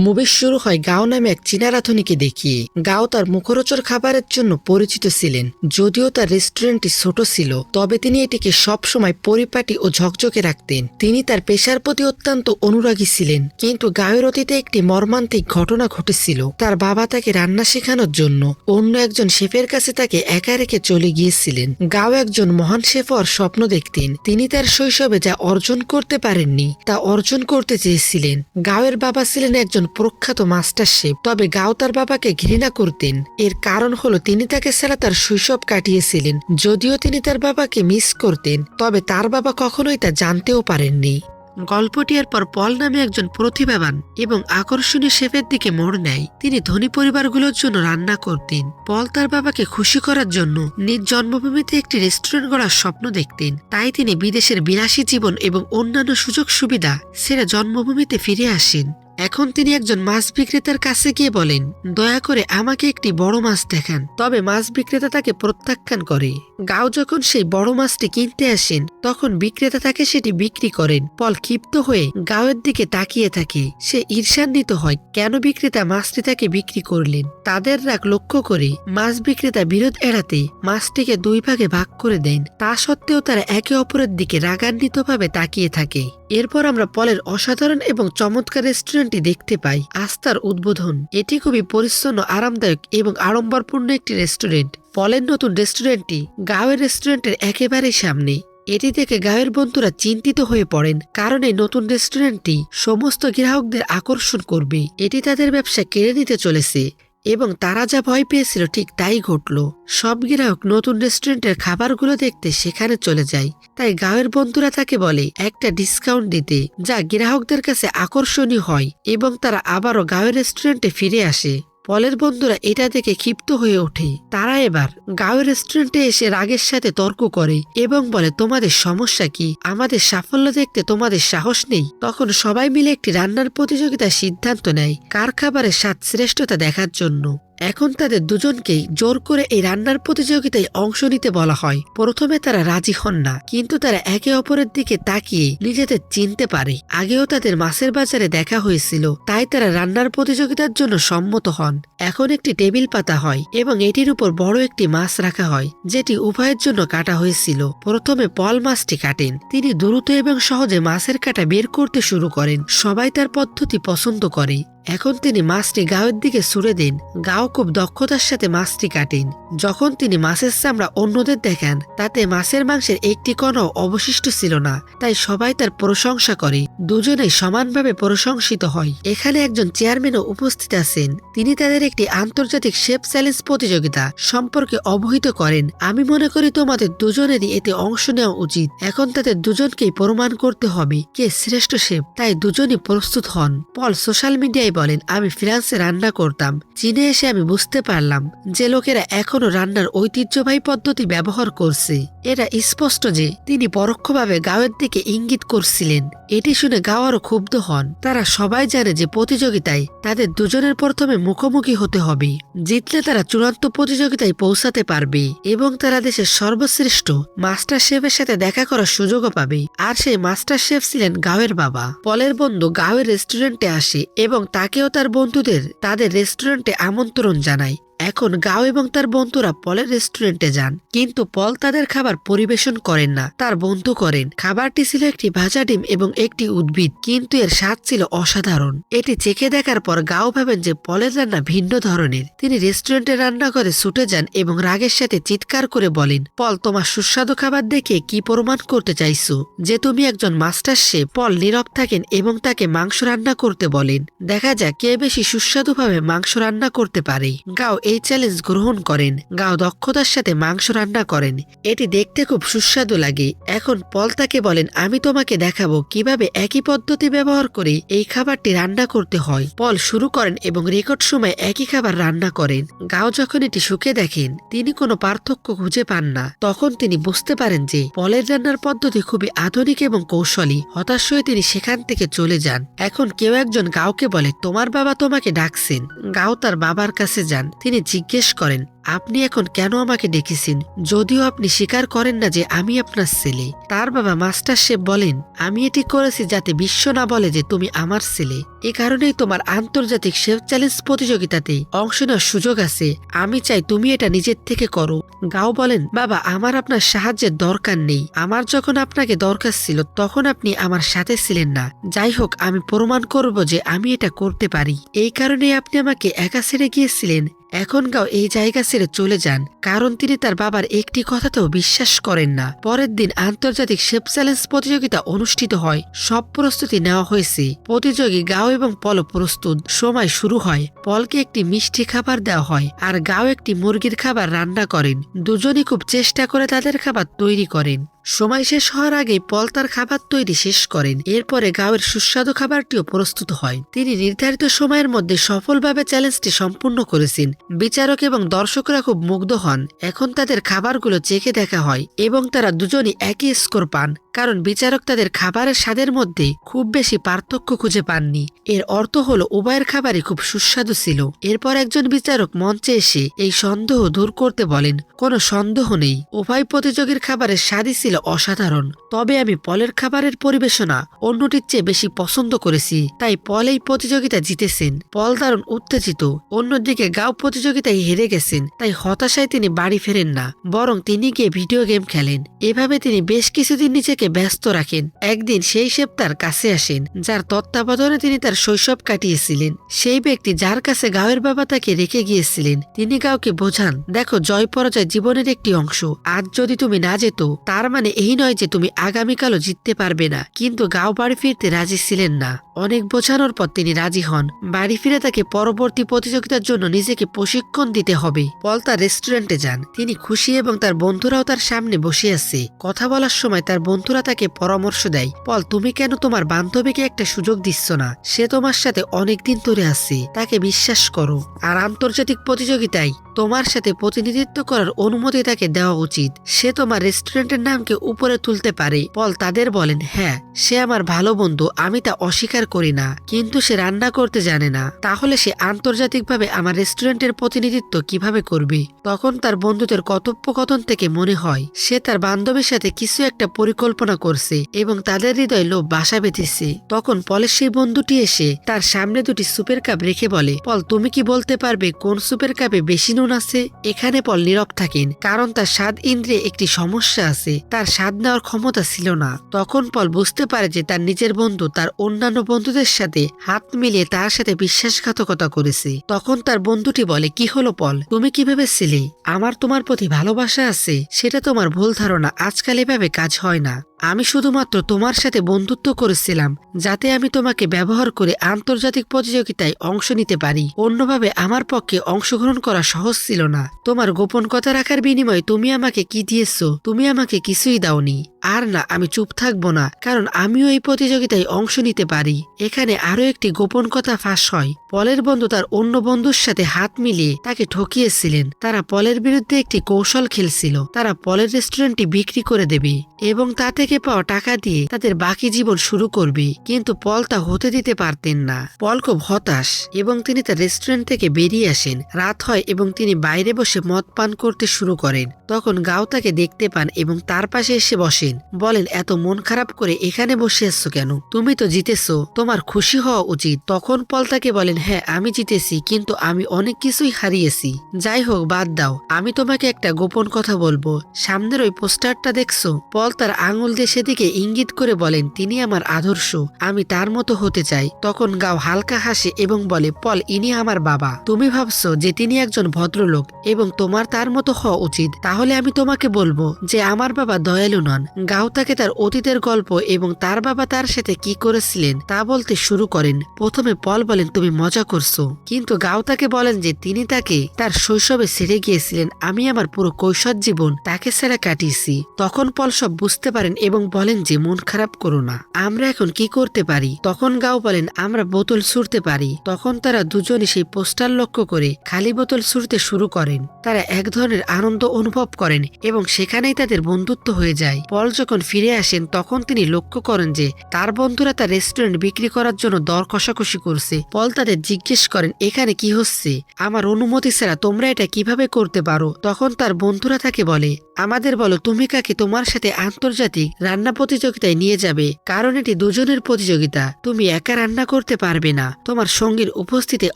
Movie শুরু হয় গাও নামে এক চীনা রাঁধুনিকে দেখিয়ে। গাও তার মুখরোচর খাবারের জন্য পরিচিত ছিলেন, যদিও তার রেস্টুরেন্টটি ছোট ছিল, তবে তিনি এটিকে সবসময় পরিপাটি ও ঝকঝকে রাখতেন। তিনি তার পেশার প্রতি অত্যন্ত অনুরাগী ছিলেন, কিন্তু গায়ের অতীতে একটি মর্মান্তিক ঘটনা ঘটেছিল। তার বাবা তাকে রান্না শেখানোর জন্য অন্য একজন শেফের কাছে তাকে একা রেখে চলে গিয়েছিলেন। গাও একজন মহান শেফ হওয়ার স্বপ্ন দেখতেন। তিনি তার শৈশবে যা অর্জন করতে পারেননি, তা অর্জন করতে চেয়েছিলেন। গাওয়ের বাবা ছিলেন একজন প্রখ্যাত মাস্টার শেফ তবে গাও তার বাবাকে ঘৃণা করতেন। এর কারণ হলো তিনি তাকে ছাড়া তার শৈশব কাটিয়েছিলেন, যদিও তিনি তার বাবাকে মিস করতেন, তবে তার বাবা কখনোই তা জানতেও পারেননি। গল্পটি এরপর পল নামে একজন প্রতিভাবান এবং আকর্ষণীয় শেফের দিকে মোড় নেয়। তিনি ধনী পরিবারগুলোর জন্য রান্না করতেন। পল তার বাবাকে খুশি করার জন্য নিজ জন্মভূমিতে একটি রেস্টুরেন্ট গড়ার স্বপ্ন দেখতেন। তাই তিনি বিদেশের বিলাসী জীবন এবং অন্যান্য সুযোগ সুবিধা সেরা জন্মভূমিতে ফিরে আসেন। এখন তিনি একজন মাছ বিক্রেতার কাছে গিয়ে বলেন, দয়া করে আমাকে একটি বড় মাছ দেখান। তবে মাছ বিক্রেতা তাকে প্রত্যাখ্যান করে। গাও যখন সেই বড় মাছটি কিনতে আসেন, তখন বিক্রেতা তাকে সেটি বিক্রি করেন। পল ক্ষিপ্ত হয়ে গাওয়ের দিকে তাকিয়ে থাকে। সে ঈর্ষান্বিত হয়, কেন বিক্রেতা মাছটি তাকে বিক্রি করলেন? তাদের রাগ লক্ষ্য করে মাছ বিক্রেতা বিরোধ এড়াতে মাছটিকে দুই ভাগে ভাগ করে দেন। তা সত্ত্বেও তারা একে অপরের দিকে রাগান্বিতভাবে তাকিয়ে থাকে। এরপর আমরা পলের অসাধারণ এবং চমৎকার রেস্টুরেন্টটি দেখতে পাই। আস্থার উদ্বোধন। এটি খুবই পরিচ্ছন্ন, আরামদায়ক এবং আড়ম্বরপূর্ণ একটি রেস্টুরেন্ট। পলের নতুন রেস্টুরেন্টটি গাঁওয়ের রেস্টুরেন্টের একেবারে সামনে। এটি থেকে গাঁয়ের বন্ধুরা চিন্তিত হয়ে পড়েন, কারণ এই নতুন রেস্টুরেন্টটি সমস্ত গ্রাহকদের আকর্ষণ করবে। এটি তাদের ব্যবসা কেড়ে নিতে চলেছে। এবং তারা যা ভয় পেয়েছিল ঠিক তাই ঘটল। সব গ্রাহক নতুন রেস্টুরেন্টের খাবারগুলো দেখতে সেখানে চলে যায়। তাই গাঁয়ের বন্ধুরা তাকে বলে, একটা ডিসকাউন্ট দিতে। যা গ্রাহকদের কাছে আকর্ষণীয় হয় এবং তারা আবারও গাঁয়ের রেস্টুরেন্টে ফিরে আসে। পলের বন্ধুরা এটা দেখে ক্ষিপ্ত হয়ে ওঠে। তারা এবার গাঁয়ের রেস্টুরেন্টে এসে রাগের সাথে তর্ক করে এবং বলে, তোমাদের সমস্যা কি? আমাদের সাফল্য দেখতে তোমাদের সাহস নেই। তখন সবাই মিলে একটি রান্নার প্রতিযোগিতার সিদ্ধান্ত নেয় কার খাবারের স্বাদ শ্রেষ্ঠতা দেখার জন্য। এখন তাদের দুজনকেই জোর করে এই রান্নার প্রতিযোগিতায় অংশ নিতে বলা হয়। প্রথমে তারা রাজি হন না, কিন্তু তারা একে অপরের দিকে তাকিয়ে নিজেদের চিনতে পারে। আগেও তাদের মাছের বাজারে দেখা হয়েছিল, তাই তারা রান্নার প্রতিযোগিতার জন্য সম্মত হন। এখন একটি টেবিল পাতা হয় এবং এটির উপর বড় একটি মাছ রাখা হয়, যেটি উভয়ের জন্য কাটা হয়েছিল। প্রথমে পল মাছটি কাটেন, তিনি দ্রুত এবং সহজে মাছের কাটা বের করতে শুরু করেন। সবাই তার পদ্ধতি পছন্দ করে। এখন তিনি মাছটি গাওয়ের দিকে ছুড়ে দেন। গাও খুব দক্ষতার সাথে মাছটি কাটেন। যখন তিনি মাছের চামড়া অন্যদের দেখান, তাতে মাছের মাংসের একটি কণাও অবশিষ্ট ছিল না, তাই সবাই তার প্রশংসা করে। দুজনেই সমানভাবে প্রশংসিত হয়। এখানে একজন চেয়ারম্যানও উপস্থিত আছেন। তিনি তাদের একটি আন্তর্জাতিক শেফ চ্যালেঞ্জ প্রতিযোগিতা সম্পর্কে অবহিত করেন। আমি মনে করি তোমাদের দুজনেরই এতে অংশ নেওয়া উচিত। এখন তাদের দুজনকেই প্রমাণ করতে হবে, কে শ্রেষ্ঠ শেফ। তাই দুজনই প্রস্তুত হন। পল, সোশ্যাল মিডিয়ায় বলেন, আমি ফ্রান্সে রান্না করতাম। চীনে এসে আমি বুঝতে পারলাম যে লোকেরা এখনও রান্নার ঐতিহ্যবাহী পদ্ধতি ব্যবহার করছে। এটা স্পষ্ট যে তিনি পরোক্ষভাবে গাওয়ের দিকে ইঙ্গিত করছিলেন। এটি শুনে গাঁও আরও ক্ষুব্ধ হন। তারা সবাই জানে যে প্রতিযোগিতায় তাদের দুজনের প্রথমে মুখোমুখি হতে হবে। জিতলে তারা চূড়ান্ত প্রতিযোগিতায় পৌঁছাতে পারবে এবং তারা দেশের সর্বশ্রেষ্ঠ মাস্টার শেফের সাথে দেখা করার সুযোগও পাবে। আর সেই মাস্টার শেফ ছিলেন গাঁয়ের বাবা। পলের বন্ধু গাঁয়ের রেস্টুরেন্টে আসে এবং তাকেও তার বন্ধুদের তাদের রেস্টুরেন্টে আমন্ত্রণ জানায় এখন গাও এবং তার বন্ধুরা পলের রেস্টুরেন্টে যান। কিন্তু পল তাদের খাবার পরিবেশন করেন না, তার বন্ধু করেন। খাবারটি ছিল একটি ভাজা ডিম এবং একটি উদ্ভিদ, কিন্তু এর স্বাদ ছিল অসাধারণ। এটি চেখে দেখার পর গাও ভাবেন যে পলের রান্না ভিন্ন ধরনের। তিনি রেস্টুরেন্টে রান্না করে ছুটে যান এবং রাগের সাথে চিৎকার করে বলেন, পল, তোমার সুস্বাদু খাবার দেখে কি প্রমাণ করতে চাইছো? যে তুমি একজন মাস্টার সে পল নীরব থাকেন এবং তাকে মাংস রান্না করতে বলেন। দেখা যাক কে বেশি সুস্বাদুভাবে মাংস রান্না করতে পারে। গাও এই চ্যালেঞ্জ গ্রহণ করেন। গাও দক্ষতার সাথে মাংস রান্না করেন। এটি দেখতে খুব সুস্বাদু লাগে। এখন পল তাকে বলেন, আমি তোমাকে দেখাবো কীভাবে একই পদ্ধতি ব্যবহার করে এই খাবারটি রান্না করতে হয়। পল শুরু করেন এবং রেকর্ড সময় একই খাবার রান্না করেন। গাও যখন এটি শুকে দেখেন, তিনি কোনো পার্থক্য খুঁজে পান না। তখন তিনি বুঝতে পারেন যে পলের রান্নার পদ্ধতি খুবই আধুনিক এবং কৌশলী। হতাশ হয়ে তিনি সেখান থেকে চলে যান। এখন কেউ একজন গাওকে বলে, তোমার বাবা তোমাকে ডাকছেন। গাও তার বাবার কাছে যান। তিনি জিজ্ঞেস করেন আপনি এখন কেন আমাকে ডেকেছেন? যদিও আপনি স্বীকার করেন না যে আমি আপনার ছেলে। তার বাবা মাস্টার শেফ বলেন, আমি এটি করেছি যাতে বিশ্ব না বলে যে তুমি আমার ছেলে। এ কারণেই তোমার আন্তর্জাতিক শেফ চ্যালেঞ্জ প্রতিযোগিতাতে অংশ নেওয়ার সুযোগ আছে। আমি চাই তুমি এটা নিজের থেকে করো। গাও বলেন, বাবা, আমার আপনার সাহায্যের দরকার নেই। আমার যখন আপনাকে দরকার ছিল, তখন আপনি আমার সাথে ছিলেন না। যাই হোক, আমি প্রমাণ করব যে আমি এটা করতে পারি। এই কারণে আপনি আমাকে একা ছেড়ে গিয়েছিলেন। এখন গাও, এই জায়গা ছেড়ে চলে যান, কারণ তিনি তার বাবার একটি কথাতেও বিশ্বাস করেন না। পরের দিন আন্তর্জাতিক শেপ চ্যালেঞ্জ প্রতিযোগিতা অনুষ্ঠিত হয়। সব প্রস্তুতি নেওয়া হয়েছে। প্রতিযোগী গাও এবং পল প্রস্তুত। সময় শুরু হয়। পলকে একটি মিষ্টি খাবার দেওয়া হয় আর গাও একটি মুরগির খাবার রান্না করেন। দুজনই খুব চেষ্টা করে তাদের খাবার তৈরি করেন। সময় শেষ হওয়ার আগেই পল তার খাবার তৈরি শেষ করেন। এরপরে গাওয়ের সুস্বাদু খাবারটিও প্রস্তুত হয়। তিনি নির্ধারিত সময়ের মধ্যে সফলভাবে চ্যালেঞ্জটি সম্পূর্ণ করেছেন। বিচারক এবং দর্শকরা খুব মুগ্ধ হন। এখন তাদের খাবারগুলো চেখে দেখা হয় এবং তারা দুজনই একই স্কোর পান, কারণ বিচারক তাদের খাবারের স্বাদের মধ্যে খুব বেশি পার্থক্য খুঁজে পাননি। এর অর্থ হলো, উভয়ের খাবারই খুব সুস্বাদু ছিল। এরপর একজন বিচারক মঞ্চে এসে এই সন্দেহ দূর করতে বলেন, কোনো সন্দেহ নেই। উভয় প্রতিযোগীর খাবারের স্বাদই ছিল অসাধারণ। তবে আমি পলের খাবারের পরিবেশনা অন্যটির চেয়ে বেশি পছন্দ করেছি। তাই পল এই প্রতিযোগিতা জিতেছেন। পল দারুণ উত্তেজিত। অন্যদিকে গাও প্রতিযোগিতায় হেরে গেছেন। তাই হতাশায় তিনি বাড়ি ফেরেন না। বরং তিনি গিয়ে ভিডিও গেম খেলেন। এভাবে তিনি বেশ কিছুদিন নিজেকে ব্যস্ত রাখেন। একদিন সেই শেপ তার কাছে আসেন, যার তত্ত্বাবধানে তিনি তার শৈশব কাটিয়েছিলেন। সেই ব্যক্তি যার কাছে গাঁয়ের বাবা তাকে রেখে গিয়েছিলেন। তিনি গাওকে বোঝান, দেখো, জয় পরাজয় জীবনের একটি অংশ। আজ যদি তুমি না যেত, তার মানে এই নয় যে তুমি আগামীকালও জিততে পারবে না, কিন্তু গাও বাড়ি ফিরতে রাজি ছিলেন না। অনেক বোঝানোর পর তিনি রাজি হন। বাড়ি ফিরে তাকে পরবর্তী প্রতিযোগিতার জন্য নিজেকে প্রশিক্ষণ দিতে হবে। পল তার রেস্টুরেন্টে যান। তিনি খুশি এবং তার বন্ধুরাও তার সামনে বসে আছে। কথা বলার সময় তার বন্ধুরা তাকে পরামর্শ দেয়, পল, তুমি কেন তোমার বান্ধবীকে একটা সুযোগ দিচ্ছ না? সে তোমার সাথে অনেকদিন ধরে আছে। তাকে বিশ্বাস করো। আর আন্তর্জাতিক প্রতিযোগিতায় তোমার সাথে প্রতিনিধিত্ব করার অনুমতি তাকে দেওয়া উচিত। সে তোমার রেস্টুরেন্টের নামকে উপরে তুলতে পারে। পল তাদের বলেন হ্যাঁ সে আমার ভালো বন্ধু, আমি তা অস্বীকার করি না। কিন্তু সে রান্না করতে জানে না। তাহলে সে আন্তর্জাতিকভাবে আমার রেস্টুরেন্টের প্রতিনিধিত্ব কীভাবে করবে? তখন তার বন্ধুদের কথোপকথন থেকে মনে হয়, সে তার বান্ধবীর সাথে কিছু একটা পরিকল্পনা করছে এবং তাদের হৃদয় লোভ বাসা বেঁধেছে। তখন পলের সেই বন্ধুটি এসে তার সামনে দুটি সুপের কাপ রেখে বলে, পল, তুমি কি বলতে পারবে কোন সুপের কাপে বেশি নুন আছে, এখানে পল নীরব থাকেন। কারণ তার স্বাদ ইন্দ্রিয়ে একটি সমস্যা আছে, তার স্বাদ নেওয়ার ক্ষমতা ছিল না। তখন পল বুঝতে পারে যে তার নিজের বন্ধু তার অন্যান্য বন্ধুদের সাথে হাত মিলিয়ে তার সাথে বিশ্বাসঘাতকতা করেছে। তখন তার বন্ধুটি বলে, কি হলো পল? তুমি কি ভেবেছিলে? আমার তোমার প্রতি ভালোবাসা আছে। সেটা তোমার ভুল ধারণা। আজকাল এভাবে কাজ হয় না। আমি শুধুমাত্র তোমার সাথে বন্ধুত্ব করেছিলাম, যাতে আমি তোমাকে ব্যবহার করে আন্তর্জাতিক প্রতিযোগিতায় অংশ নিতে পারি। অন্যভাবে আমার পক্ষে অংশগ্রহণ করা সহজ ছিল না। তোমার গোপন কথা রাখার বিনিময়ে তুমি আমাকে কি দিয়েছ? তুমি আমাকে কিছুই দাওনি। আর না, আমি চুপ থাকব না, কারণ আমিও এই প্রতিযোগিতায় অংশ নিতে পারি। এখানে আরও একটি গোপন কথা ফাঁস হয়। পলের বন্ধু তার অন্য বন্ধুর সাথে হাত মিলিয়ে তাকে ঠকিয়েছিলেন। তারা পলের বিরুদ্ধে একটি কৌশল খেলছিল। তারা পলের রেস্টুরেন্টটি বিক্রি করে দেবে এবং তা থেকে পাওয়া টাকা দিয়ে তাদের বাকি জীবন শুরু করবে। কিন্তু পল তা হতে দিতে পারতেন না। পল খুব হতাশ এবং তিনি তার রেস্টুরেন্ট থেকে বেরিয়ে আসেন। রাত হয় এবং তিনি বাইরে বসে মদ পান করতে শুরু করেন। তখন গাও তাকে দেখতে পান এবং তার পাশে এসে বসেন। বলেন, এত মন খারাপ করে এখানে বসে আসছো কেন? তুমি তো জিতেছো, তোমার খুশি হওয়া উচিত। তখন পল তাকে বলেন হ্যাঁ আমি জিতেছি, কিন্তু আমি অনেক কিছুই হারিয়েছি। যাই হোক, বাদ দাও, আমি তোমাকে একটা গোপন কথা বলব। সামনের ওই পোস্টারটা দেখছ? পল তার আঙুল দিয়ে সেদিকে ইঙ্গিত করে বলেন, তিনি আমার আদর্শ, আমি তার মতো হতে চাই। তখন গাও হালকা হাসে এবং বলে, পল, ইনি আমার বাবা। তুমি ভাবছ যে তিনি একজন ভদ্রলোক এবং তোমার তার মতো হওয়া উচিত। তাহলে আমি তোমাকে বলব যে, আমার বাবা দয়ালু নন গাও তাকে তার অতীতের গল্প এবং তার বাবা তার সাথে কি করেছিলেন তা বলতে শুরু করেন। প্রথমে পল বলেন, তুমি মজা করছ। কিন্তু গাও তাকে বলেন যে, তিনি তাকে তার শৈশবে ছেড়ে গিয়েছিলেন। আমি আমার পুরো কৈশোর জীবন তাকে ছাড়া কাটিয়েছি। তখন পল সব বুঝতে পারেন এবং বলেন যে, মন খারাপ করো না। আমরা এখন কি করতে পারি? তখন গাও বলেন, আমরা বোতল ছুড়তে পারি। তখন তারা দুজনে সেই পোস্টার লক্ষ্য করে খালি বোতল ছুড়তে শুরু করেন। তারা এক ধরনের আনন্দ অনুভব করেন এবং সেখানেই তাদের বন্ধুত্ব হয়ে যায়। পল যখন ফিরে আসেন, তখন তিনি লক্ষ্য করেন যে তার বন্ধুরা তার রেস্টুরেন্ট বিক্রি করার জন্য দর কষাকষি করছে। পল তাদের জিজ্ঞেস করেন, এখানে কি হচ্ছে? আমার অনুমতি ছাড়া তোমরা এটা কীভাবে করতে পারো? তখন তার বন্ধুরা তাকে বলে আমাদের বলো, তুমি কাকে তোমার সাথে আন্তর্জাতিক রান্না প্রতিযোগিতায় নিয়ে যাবে? কারণ এটি দুজনের প্রতিযোগিতা। তুমি একা রান্না করতে পারবে না। তোমার সঙ্গীর উপস্থিতি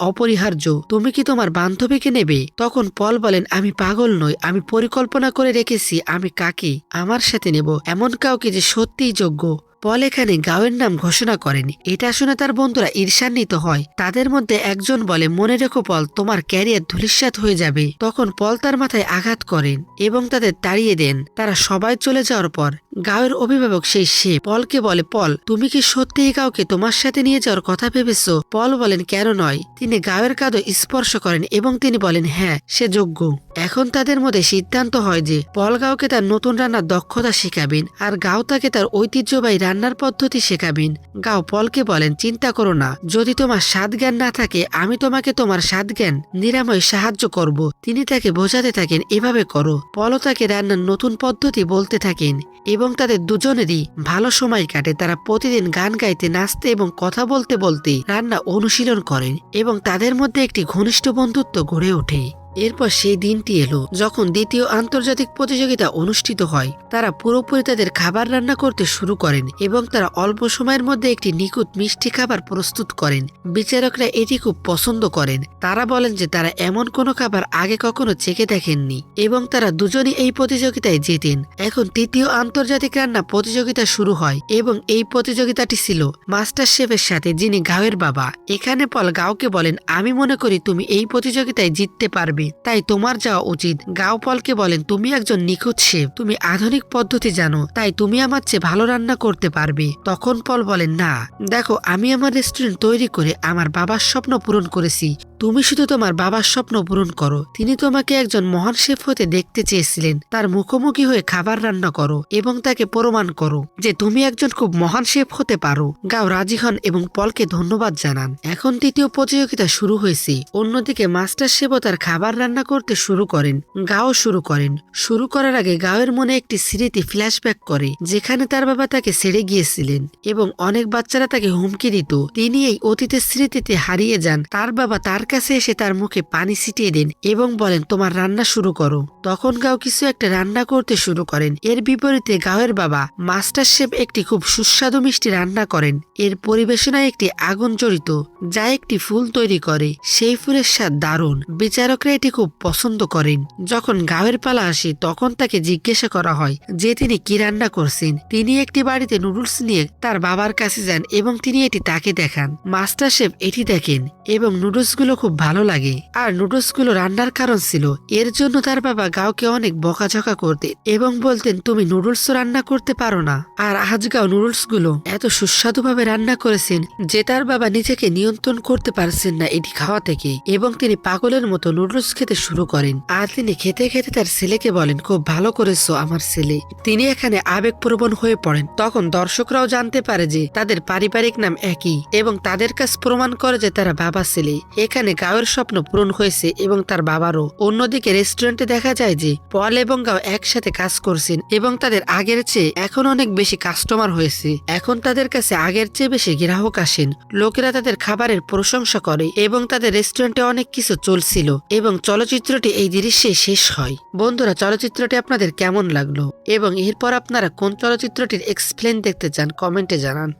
অপরিহার্য। তুমি কি তোমার বান্ধবীকে নেবে? তখন পল বলেন, আমি পাগল নই। আমি পরিকল্পনা করে রেখেছি। আমি কাকে? আমার সাথে নেব। এমন কাউকে যে সত্যিই যোগ্য পল এখানে গাঁয়ের নাম ঘোষণা করেন। এটা শুনে তার বন্ধুরা ঈর্ষান্বিত হয়। তাদের মধ্যে একজন বলে, মনে রেখো পল, তোমার ক্যারিয়ার ধূলিসাৎ হয়ে যাবে। তখন পল তার মাথায় আঘাত করেন এবং তাদের তাড়িয়ে দেন। তারা সবাই চলে যাওয়ার পর গাঁয়ের অভিভাবক সেই সে পলকে বলে, পল, তুমি কি সত্যিই কাউকে তোমার সাথে নিয়ে যাওয়ার কথা ভেবেছ? পল বলেন, কেন নয়। তিনি গাঁয়ের কাদো স্পর্শ করেন এবং তিনি বলেন হ্যাঁ সে যোগ্য। এখন তাদের মধ্যে সিদ্ধান্ত হয় যে, পল গাঁওকে তার নতুন রান্নার দক্ষতা শেখাবেন আর গাঁও তাকে তার ঐতিহ্যবাহী রান্নার পদ্ধতি শেখাবেন। গাও পলকে বলেন, চিন্তা করো না। যদি তোমার স্বাদ জ্ঞান না থাকে, আমি তোমাকে তোমার স্বাদ জ্ঞান নিরাময় সাহায্য করব। তিনি তাকে বোঝাতে থাকেন, এভাবে করো। পলও তাকে রান্নার নতুন পদ্ধতি বলতে থাকেন এবং তাদের দুজনেরই ভালো সময় কাটে। তারা প্রতিদিন গান গাইতে, নাচতে এবং কথা বলতে বলতে রান্না অনুশীলন করেন এবং তাদের মধ্যে একটি ঘনিষ্ঠ বন্ধুত্ব গড়ে ওঠে। এরপর সেই দিনটি এলো যখন দ্বিতীয় আন্তর্জাতিক প্রতিযোগিতা অনুষ্ঠিত হয়। তারা পুরোপুরি তাদের খাবার রান্না করতে শুরু করেন এবং তারা অল্প সময়ের মধ্যে একটি নিখুঁত মিষ্টি খাবার প্রস্তুত করেন। বিচারকরা এটি খুব পছন্দ করেন। তারা বলেন যে তারা এমন কোনো খাবার আগে কখনো চেখে দেখেননি এবং তারা দুজনই এই প্রতিযোগিতায় জেতেন। এখন তৃতীয় আন্তর্জাতিক রান্না প্রতিযোগিতা শুরু হয় এবং এই প্রতিযোগিতাটি ছিল মাস্টার শেফের সাথে যিনি গাঁয়ের বাবা। এখানে পল গাওকে বলেন, আমি মনে করি তুমি এই প্রতিযোগিতায় জিততে পারবে। তাই তোমার যাওয়া উচিত। গাও পলকে বলেন, তুমি একজন নিখুঁত শেফ তুমি আধুনিক পদ্ধতি জানো। তাই তুমি আমার চেয়ে ভালো রান্না করতে পারবে। তখন পল বলেন, না। দেখো, আমি আমার রেস্টুরেন্ট তৈরি করে আমার বাবার স্বপ্ন পূরণ করেছি। তুমি শুধু তোমার বাবার স্বপ্ন পূরণ করো। তিনি তোমাকে একজন মহান শেফ হতে দেখতে চেয়েছিলেন। তার মুখোমুখি হয়ে খাবার রান্না করো এবং তাকে প্রমাণ করো যে তুমি একজন খুব মহান শেফ হতে পারো। গাও রাজি হন এবং পলকে ধন্যবাদ জানান। এখন তৃতীয় প্রতিযোগিতা শুরু হয়েছে। অন্যদিকে মাস্টার শেফও তার খাবার রান্না করতে শুরু করেন। গাও শুরু করেন। শুরু করার আগে গাওয়ের মনে একটি স্মৃতি ফ্ল্যাশব্যাক করে, যেখানে তার বাবা তাকে ছেড়ে গিয়েছিলেন এবং অনেক বাচ্চারা তাকে হুমকি দিত। তিনি এই অতীতের স্মৃতিতে হারিয়ে যান। তার বাবা তার কাছে এসে তার মুখে পানি ছিটিয়ে দেন এবং বলেন, তোমার রান্না শুরু করো। তখন গাও কিছু একটা রান্না করতে শুরু করেন। এর বিপরীতে গাওয়ের বাবা মাস্টার শেফ একটি খুব সুস্বাদু মিষ্টি রান্না করেন। এর পরিবেশনায় একটি আগুন জড়িত, যা একটি ফুল তৈরি করে। সেই ফুলের স্বাদ দারুণ। বিচারকরা এটি খুব পছন্দ করেন। যখন গাওয়ের পালা আসে, তখন তাকে জিজ্ঞাসা করা হয় যে তিনি কি রান্না করছেন। তিনি একটি বাড়িতে নুডলস নিয়ে তার বাবার কাছে যান এবং তিনি এটি তাকে দেখান। মাস্টার শেফ এটি দেখেন এবং নুডলসগুলো খুব ভালো লাগে। আর নুডলসগুলো রান্নার কারণ ছিল। এর জন্য তার বাবা গাওকে অনেক বকাঝকা করতেন এবং বলতেন, তুমি নুডলস রান্না করতে পারো না। আর আজ গাও নুডলসগুলো এত সুস্বাদুভাবে রান্না করেছেন যে তার বাবা নিজেকে নিয়ন্ত্রণ করতে পারছেন না এটি খাওয়া থেকে এবং তিনি পাগলের মতো নুডলস খেতে শুরু করেন। আর তিনি খেতে খেতে তার ছেলেকে বলেন, খুব ভালো করেছ আমার ছেলে। তিনি এখানে আবেগপ্রবণ হয়ে পড়েন। তখন দর্শকরাও জানতে পারে যে তাদের পারিবারিক নাম একই এবং তাদের কাছ প্রমাণ করে যে তারা বাবা ছেলে। এখানে গাঁয়ের স্বপ্ন পূরণ হয়েছে এবং তার বাবারও। অন্যদিকে রেস্টুরেন্টে দেখা যায় যে, পল এবং গাও একসাথে কাজ করছেন এবং তাদের আগের চেয়ে এখন অনেক বেশি কাস্টমার হয়েছে। এখন তাদের কাছে আগের চেয়ে বেশি গ্রাহক আসেন। লোকেরা তাদের খাবারের প্রশংসা করে এবং তাদের রেস্টুরেন্টে অনেক কিছু চলছিল এবং চলচ্চিত্রটি এই দৃশ্যে শেষ হয়। বন্ধুরা, চলচ্চিত্রটি আপনাদের কেমন লাগল? এবং এরপর আপনারা কোন চলচ্চিত্রটির এক্সপ্লেন দেখতে চান কমেন্টে জানান।